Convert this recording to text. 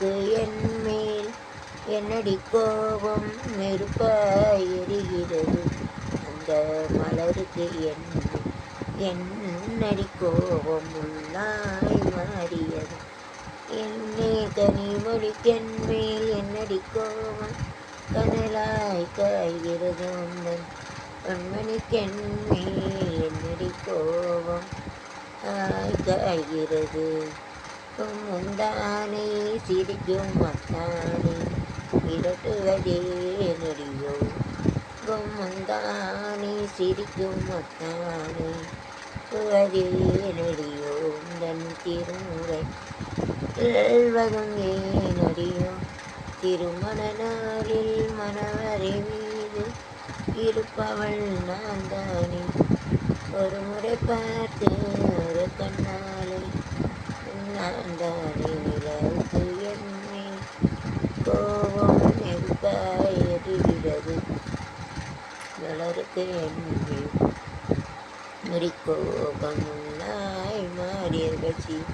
மலருக்கு என்மேல் என்னடி கோபம்? நெருப்பாய் எரிகிறது. அந்த மலருக்கு என் என்னடி கோபம்? உள்ளாய் மாறியது. என்னே கனிமொழிக்கென் மேல் என்னடி கோபம்? கனலாய் காய்கிறது உந்தன் கண்மணிக்கென் மேல் என்னடி கோபம்? ஆய் காய்கிறது முந்தானை சிரிக்கும் மத்தானை இரட்டுவதே நடியோ முந்தானை சிரிக்கும் மத்தானை சுவதே நடியோ தன் திருமுறை செல்வதும் ஏனடியோ திருமண நாளில் மணவரை மீது இருப்பவள் நான் தானே. ஒரு முறை பார்த்து ஒரு கண்ணா நான் தானே நிலவுக்கு என்னை கோபம் நெருப்பாய் எரிகிறது மலருக்கு என்னை முறிக்கோபம் உள்ளாய் மாறியர் கட்சி.